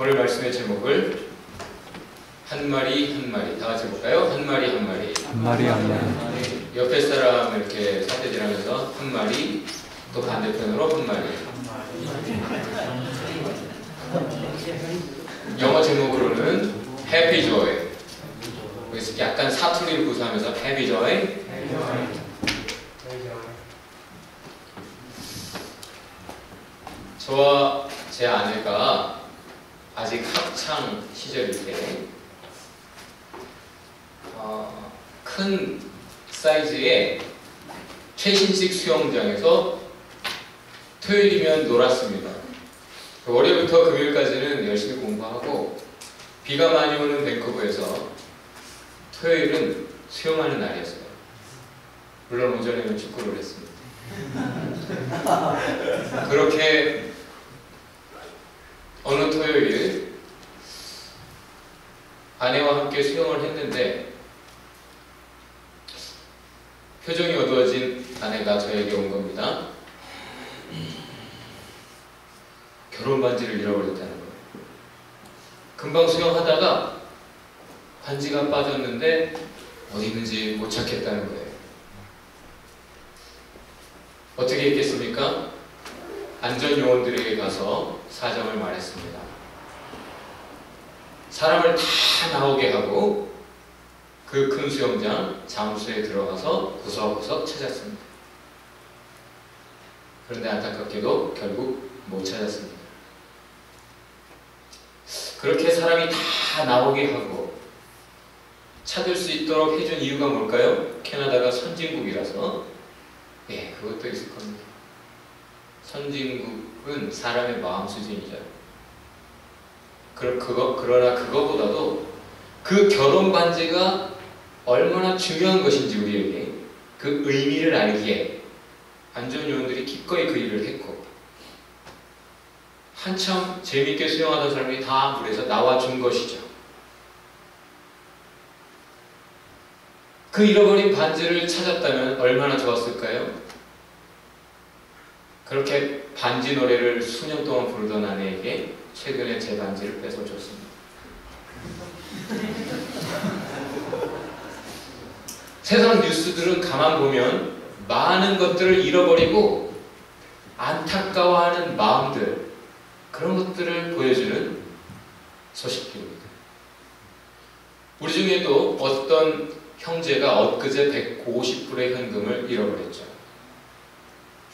오늘 말씀의 제목을 한 마리 한 마리 다 같이 볼까요? 한 마리 한 마리. 한 마리 한 마리. 옆에 사람 이렇게 사태질하면서 한 마리 또 반대편으로 한 마리. 영어 제목으로는 Happy Joy. 그래서 약간 사투리를 구사하면서 Happy Joy. 저와 제 아내가 아직 학창 시절일 때 어, 큰 사이즈의 최신식 수영장에서 토요일이면 놀았습니다. 그 월요일부터 금요일까지는 열심히 공부하고 비가 많이 오는 밴쿠버에서 토요일은 수영하는 날이었어요. 물론 오전에는 축구를 했습니다. 그렇게 어느 토요일 아내와 함께 수영을 했는데 표정이 어두워진 아내가 저에게 온 겁니다. 결혼 반지를 잃어버렸다는 거예요. 금방 수영하다가 반지가 빠졌는데 어디 있는지 못 찾겠다는 거예요. 어떻게 했겠습니까? 안전요원들에게 가서 사정을 말했습니다. 사람을 다 나오게 하고 그 큰 수영장 잠수에 들어가서 구석구석 찾았습니다. 그런데 안타깝게도 결국 못 찾았습니다. 그렇게 사람이 다 나오게 하고 찾을 수 있도록 해준 이유가 뭘까요? 캐나다가 선진국이라서 예, 그것도 있을 겁니다. 선진국은 사람의 마음 수준이죠. 그러, 그거, 그러나 그거보다도 그 결혼 반지가 얼마나 중요한 것인지 우리에게 그 의미를 알기에 안전 요원들이 기꺼이 그 일을 했고 한참 재밌게 수영하던 사람이 다 물에서 나와준 것이죠. 그 잃어버린 반지를 찾았다면 얼마나 좋았을까요? 그렇게 반지 노래를 수년 동안 부르던 아내에게 최근에 제 반지를 뺏어줬습니다. 세상 뉴스들은 가만 보면 많은 것들을 잃어버리고 안타까워하는 마음들 그런 것들을 보여주는 소식들입니다. 우리 중에도 어떤 형제가 엊그제 150불의 현금을 잃어버렸죠.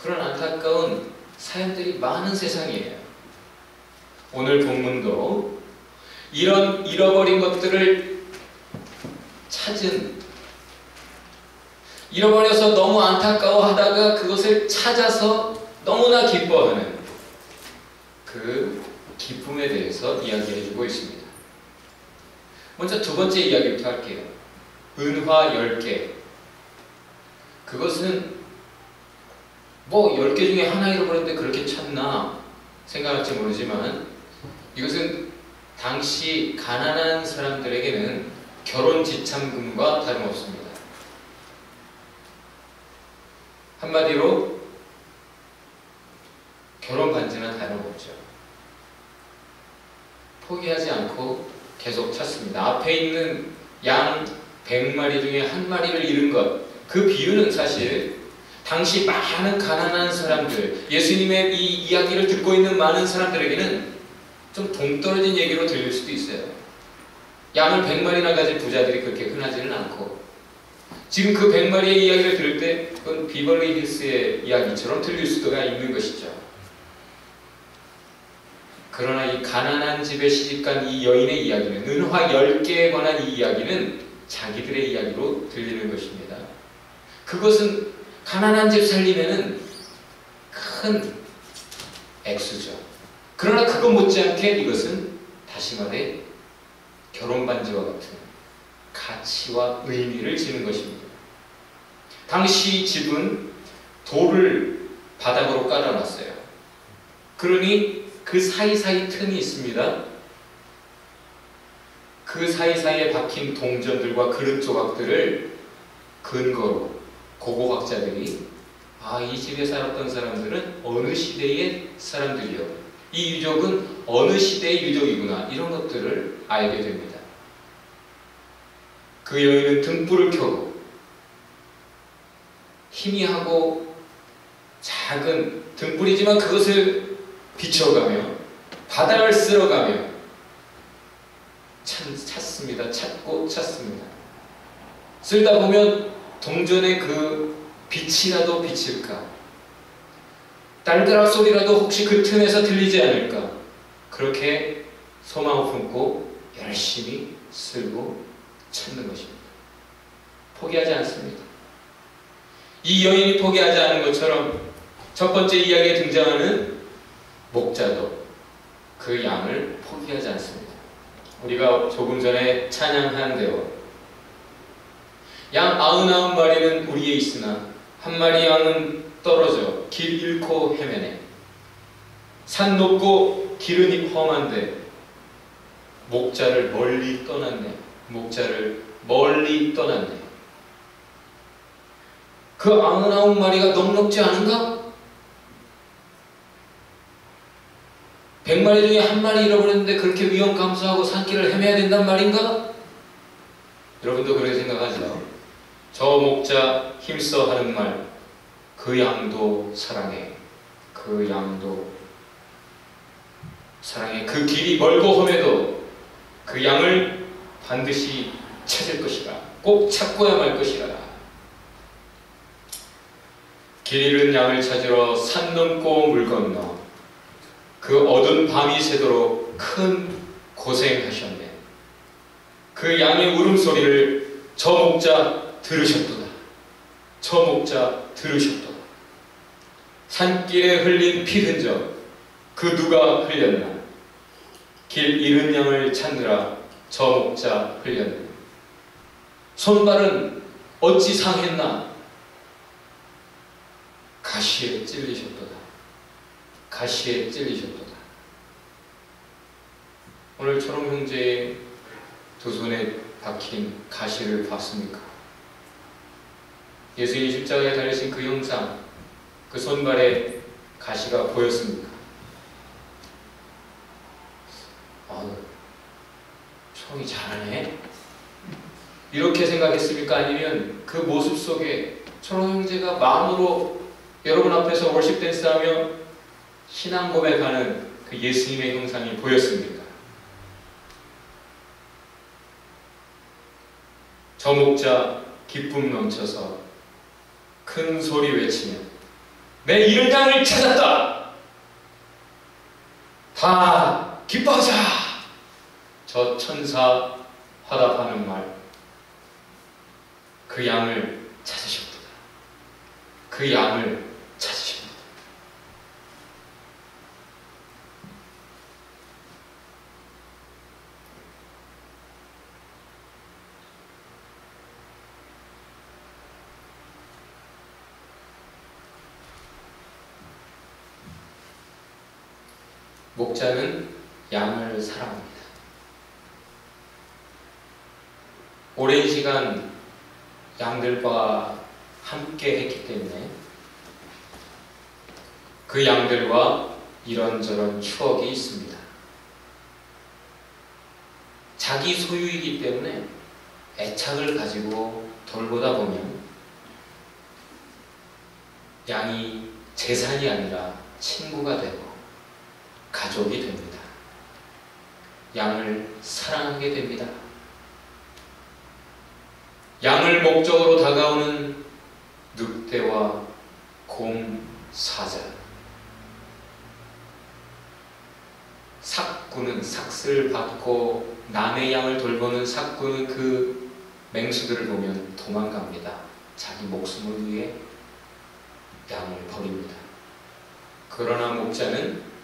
그런 안타까운 사연들이 많은 세상이에요. 오늘 본문도 이런 잃어버린 것들을 찾은 잃어버려서 너무 안타까워하다가 그것을 찾아서 너무나 기뻐하는 그 기쁨에 대해서 이야기해주고 있습니다. 먼저 두 번째 이야기부터 할게요. 은화 10개. 그것은 뭐 10개 중에 하나 잃어버렸는데 그렇게 찾나 생각할지 모르지만 이것은 당시 가난한 사람들에게는 결혼 지참금과 다름없습니다. 한마디로 결혼 반지나 다름없죠. 포기하지 않고 계속 찾습니다. 앞에 있는 양 100마리 중에 한 마리를 잃은 것. 그 비유는 사실 당시 많은 가난한 사람들, 예수님의 이 이야기를 듣고 있는 많은 사람들에게는 좀 동떨어진 얘기로 들릴 수도 있어요. 양을 100마리나 가진 부자들이 그렇게 흔하지는 않고 지금 그 100마리의 이야기를 들을 때 그건 비벌리 힐스의 이야기처럼 들릴 수도가 있는 것이죠. 그러나 이 가난한 집에 시집간 이 여인의 이야기는 은화 10개에 관한 이 이야기는 자기들의 이야기로 들리는 것입니다. 그것은 가난한 집 살림에는 큰 액수죠. 그러나 그것 못지않게 이것은 다시 말해 결혼 반지와 같은 가치와 의미를 지는 것입니다. 당시 집은 돌을 바닥으로 깔아놨어요. 그러니 그 사이사이 틈이 있습니다. 그 사이사이에 박힌 동전들과 그릇 조각들을 근거로 고고학자들이 아, 이 집에 살았던 사람들은 어느 시대의 사람들이요. 이 유적은 어느 시대의 유적이구나 이런 것들을 알게 됩니다. 그 여인은 등불을 켜고 희미하고 작은 등불이지만 그것을 비춰가며 바닥을 쓸어가며 찾, 찾습니다. 찾고 찾습니다. 쓸다 보면 동전의 그 빛이라도 비칠까? 딸그락 소리라도 혹시 그 틈에서 들리지 않을까? 그렇게 소망을 품고 열심히 쓸고 찾는 것입니다. 포기하지 않습니다. 이 여인이 포기하지 않은 것처럼 첫 번째 이야기에 등장하는 목자도 그 양을 포기하지 않습니다. 우리가 조금 전에 찬양한 대로 양 아흔아홉 마리는 우리에 있으나 한 마리 양은 떨어져 길 잃고 헤매네. 산 높고 길은 험한데 목자를 멀리 떠났네. 목자를 멀리 떠났네. 그 아흔아홉 마리가 넉넉지 않은가? 백 마리 중에 한 마리 잃어버렸는데 그렇게 위험 감수하고 산길을 헤매야 된단 말인가? 여러분도 그렇게 생각하죠? 저 목자 힘써 하는 말, 그 양도 사랑해. 그 양도 사랑해. 그 길이 멀고 험해도 그 양을 반드시 찾을 것이다. 꼭 찾고야 말 것이다. 길 잃은 양을 찾으러 산 넘고 물 건너 그 어두운 밤이 새도록 큰 고생하셨네. 그 양의 울음소리를 저 목자 들으셨도다. 저 목자 들으셨도다. 산길에 흘린 피 흔적 그 누가 흘렸나? 길 잃은 양을 찾느라 저 목자 흘렸네. 손발은 어찌 상했나? 가시에 찔리셨도다. 가시에 찔리셨도다. 오늘 초롱 형제의 두 손에 박힌 가시를 봤습니까? 예수님이 십자가에 달리신 그 형상, 그 손발에 가시가 보였습니까? 아, 초롱이 잘하네? 이렇게 생각했습니까? 아니면 그 모습 속에 초롱 형제가 마음으로 여러분 앞에서 월십 댄스하며 신앙 고백하는 그 예수님의 형상이 보였습니까? 저 목자 기쁨 넘쳐서 큰 소리 외치며 내 양을 찾았다! 다 기뻐하자! 저 천사 화답하는 말 그 양을 찾으셨다. 그 양을 찾으십니다. 목자는 양을 사랑합니다. 오랜 시간 양들과 함께 했기 때문에 그 양들과 이런저런 추억이 있습니다. 자기 소유이기 때문에 애착을 가지고 돌보다 보면 양이 재산이 아니라 친구가 되고 가족이 됩니다. 양을 사랑하게 됩니다. 양을 목적으로 다가오는 늑대와 곰, 사자. 삭구는 삭슬 받고 남의 양을 돌보는 삭구는 그 맹수들을 보면 도망갑니다. 자기 목숨을 위해 양을 버립니다. 그러나 목자는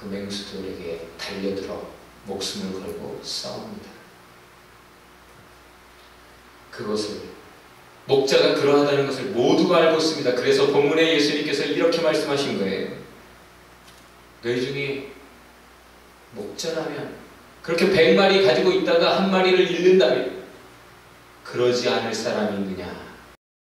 그 맹수들에게 달려들어 목숨을 걸고 싸웁니다. 그것을 목자가 그러하다는 것을 모두가 알고 있습니다. 그래서 본문에 예수님께서 이렇게 말씀하신 거예요. 너희 중에 목자라면 그렇게 백 마리 가지고 있다가 한 마리를 잃는다면 그러지 않을 사람이 있느냐?